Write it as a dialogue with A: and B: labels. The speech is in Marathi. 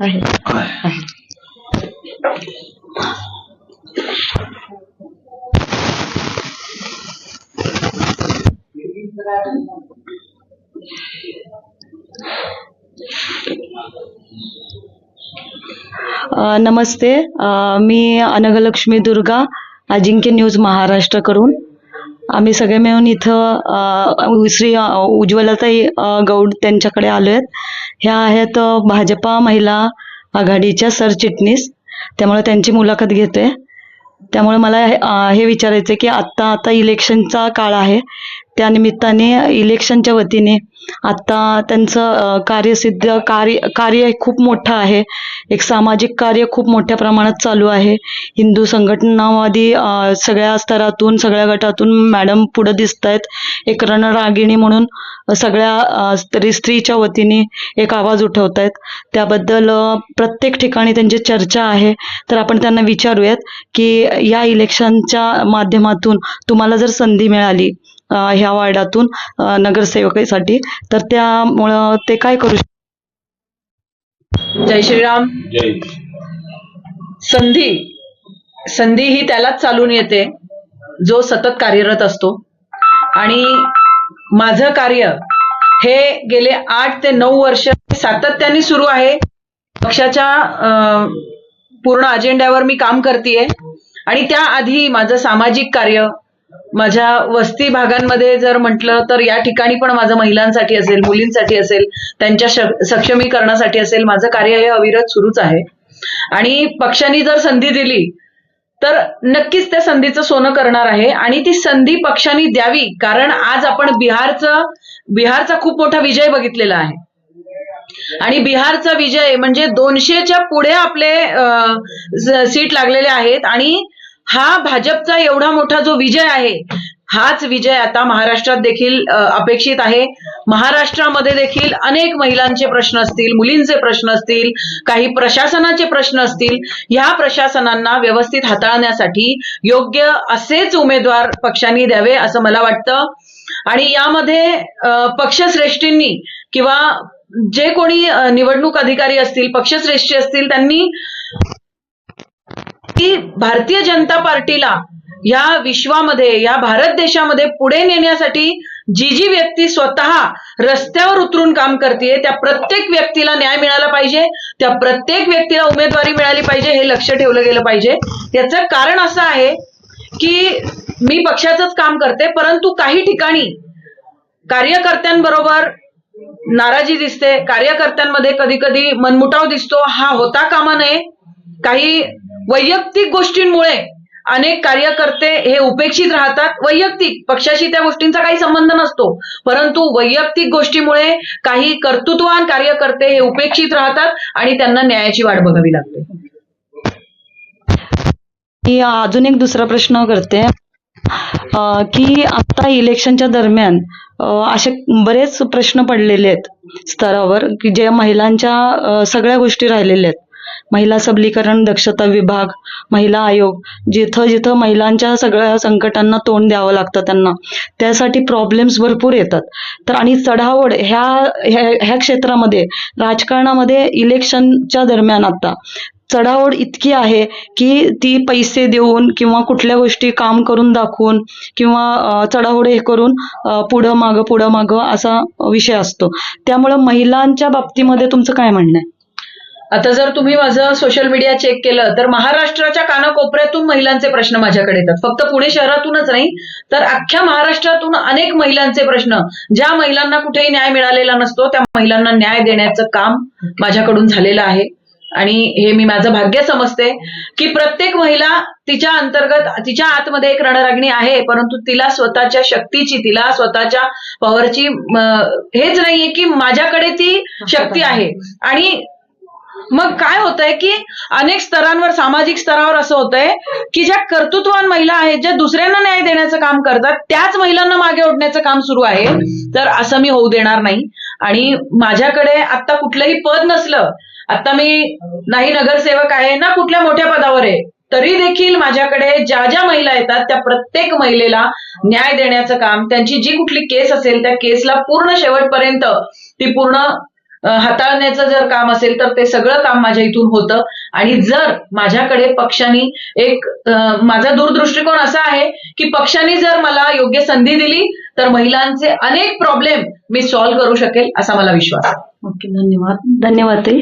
A: आहे. नमस्ते. मी अनघलक्ष्मी दुर्गा अजिंक्य न्यूज महाराष्ट्रकडून आम्ही सगळे मिळून इथं श्री अ, उज्ज्वलाताई गौड त्यांच्याकडे आलो आहेत. ह्या आहेत भाजपा महिला आघाडीच्या सरचिटणीस त्यामुळे त्यांची मुलाखत घेते त्यामुळे मला हे- हे विचारायचं आहे की आत्ता आता इलेक्शनचा काळ आहे. त्यानिमित्ताने इलेक्शनच्या वतीने आत्ता त्यांचं कार्यसिद्ध कार्य कार्य खूप मोठं आहे. एक सामाजिक कार्य खूप मोठ्या प्रमाणात चालू आहे. हिंदू संघटनावादी सगळ्या स्तरातून सगळ्या गटातून मॅडम पुढं दिसत आहेत एक रणरागिणी म्हणून सगळ्या स्त्री स्त्रीच्या वतीने एक आवाज उठवत आहेत त्याबद्दल प्रत्येक ठिकाणी त्यांची चर्चा आहे. तर आपण त्यांना विचारूयात की या इलेक्शनच्या माध्यमातून तुम्हाला जर संधी मिळाली ह्या वार्डातून नगरसेवकासाठी. तर त्यामुळं ते काय करू
B: जय श्रीराम.
C: जय.
B: संधी. संधी ही त्यालाच चालून येते जो सतत कार्यरत असतो. आणि माझं कार्य हे गेले आठ ते नऊ वर्ष सातत्याने सुरू आहे. पक्षाच्या पूर्ण अजेंड्यावर मी काम करतेय. आणि त्याआधी माझं सामाजिक कार्य माझ्या वस्ती भागांमध्ये जर म्हटलं तर या ठिकाणी पण माझं महिलांसाठी असेल मुलींसाठी असेल त्यांच्या सक्षमीकरणासाठी असेल माझं कार्य हे अविरत सुरूच आहे. आणि पक्षांनी जर संधी दिली तर नक्कीच त्या संधीचं सोनं करणार आहे आणि ती संधी पक्षांनी द्यावी कारण आज आपण बिहारचं बिहारचा खूप मोठा विजय बघितलेला आहे. आणि बिहारचा विजय म्हणजे दोनशेच्या पुढे आपले सीट लागलेले आहेत आणि हा भाजपचा एवढा मोठा जो विजय आहे हाच विजय आता महाराष्ट्रात देखील अपेक्षित आहे. महाराष्ट्रामध्ये देखील अनेक महिलांचे प्रश्न असतील मुलींचे प्रश्न असतील काही प्रशासनाचे प्रश्न असतील ह्या प्रशासनांना व्यवस्थित हाताळण्यासाठी योग्य असेच उमेदवार पक्षांनी द्यावे असं मला वाटतं. आणि यामध्ये पक्षश्रेष्ठींनी किंवा जे कोणी निवडणूक अधिकारी असतील पक्षश्रेष्ठी असतील त्यांनी की भारतीय जनता पार्टीला या विश्वामध्ये या भारत देशामध्ये पुढे नेण्यासाठी जी जी व्यक्ती स्वतः रस्त्यावर उतरून काम करते त्या प्रत्येक व्यक्तीला न्याय मिळाला पाहिजे त्या प्रत्येक व्यक्तीला उमेदवारी मिळाली पाहिजे हे लक्ष ठेवलं गेलं पाहिजे. याचं कारण असं आहे की मी पक्षाचंच काम करते परंतु काही ठिकाणी कार्यकर्त्यांबरोबर नाराजी दिसते कार्यकर्त्यांमध्ये कधी कधी मनमुटाव दिसतो हा होता कामा नये. काही वैयक्तिक गोष्टींमुळे अनेक कार्यकर्ते हे उपेक्षित राहतात. वैयक्तिक पक्षाशी त्या गोष्टींचा काही संबंध नसतो. परंतु वैयक्तिक गोष्टीमुळे काही कर्तृत्ववान कार्यकर्ते हे उपेक्षित राहतात आणि त्यांना न्यायाची वाट बघावी लागते.
A: मी अजून एक दुसरा प्रश्न करते. की आता इलेक्शनच्या दरम्यान असे बरेच प्रश्न पडलेले आहेत स्तरावर की ज्या महिलांच्या सगळ्या गोष्टी राहिलेल्या आहेत. महिला सबलीकरण दक्षता विभाग महिला आयोग जिथं जिथं महिलांच्या सगळ्या संकटांना तोंड द्यावं लागतं त्यांना त्यासाठी प्रॉब्लेम्स भरपूर येतात. तर आणि चढावड ह्या ह्या क्षेत्रामध्ये राजकारणामध्ये इलेक्शनच्या दरम्यान आता चढाओढ इतकी आहे की ती पैसे देऊन किंवा कुठल्या गोष्टी काम करून दाखवून किंवा अं, चढाओढ हे करून पुढं मागं पुढं मागं असा विषय असतो. त्यामुळं महिलांच्या बाबतीमध्ये तुमचं काय म्हणणं आहे?
B: आता जर तुम्ही माझं सोशल मीडिया चेक केलं तर महाराष्ट्राच्या कानाकोपऱ्यातून महिलांचे प्रश्न माझ्याकडे येतात. फक्त पुणे शहरातूनच नाही तर अख्ख्या महाराष्ट्रातून अनेक महिलांचे प्रश्न. ज्या महिलांना कुठेही न्याय मिळालेला नसतो त्या महिलांना न्याय देण्याचं काम माझ्याकडून झालेलं आहे. आणि हे मी माझं भाग्य समजते की प्रत्येक महिला तिच्या अंतर्गत तिच्या आतमध्ये एक रणरागिणी आहे परंतु तिला स्वतःच्या शक्तीची तिला स्वतःच्या पॉवरची हेच नाहीये की माझ्याकडे ती शक्ती आहे. आणि मग काय होतंय की अनेक स्तरांवर सामाजिक स्तरावर असं होतंय की ज्या कर्तृत्वान महिला आहेत ज्या दुसऱ्यांना न्याय देण्याचं काम करतात त्याच महिलांना मागे ओढण्याचं काम सुरू आहे. तर असं मी होऊ देणार नाही. आणि माझ्याकडे आता कुठलंही पद नसलं आता मी नाही नगरसेवक आहे ना कुठल्या मोठ्या पदावर आहे तरी देखील माझ्याकडे ज्या ज्या महिला येतात त्या प्रत्येक महिलेला न्याय देण्याचं काम त्यांची जी कुठली केस असेल त्या केसला पूर्ण शेवटपर्यंत ती पूर्ण हाताळण्याचं जर काम असेल तर ते सगळं काम माझ्या इथून होतं. आणि जर माझ्याकडे पक्षाने एक माझा दूरदृष्टिकोन असा आहे की पक्षाने जर मला योग्य संधी दिली तर महिलांचे अनेक प्रॉब्लेम मी सॉल्व्ह करू शकेल असा मला विश्वास आहे.
A: ओके धन्यवाद. धन्यवाद ते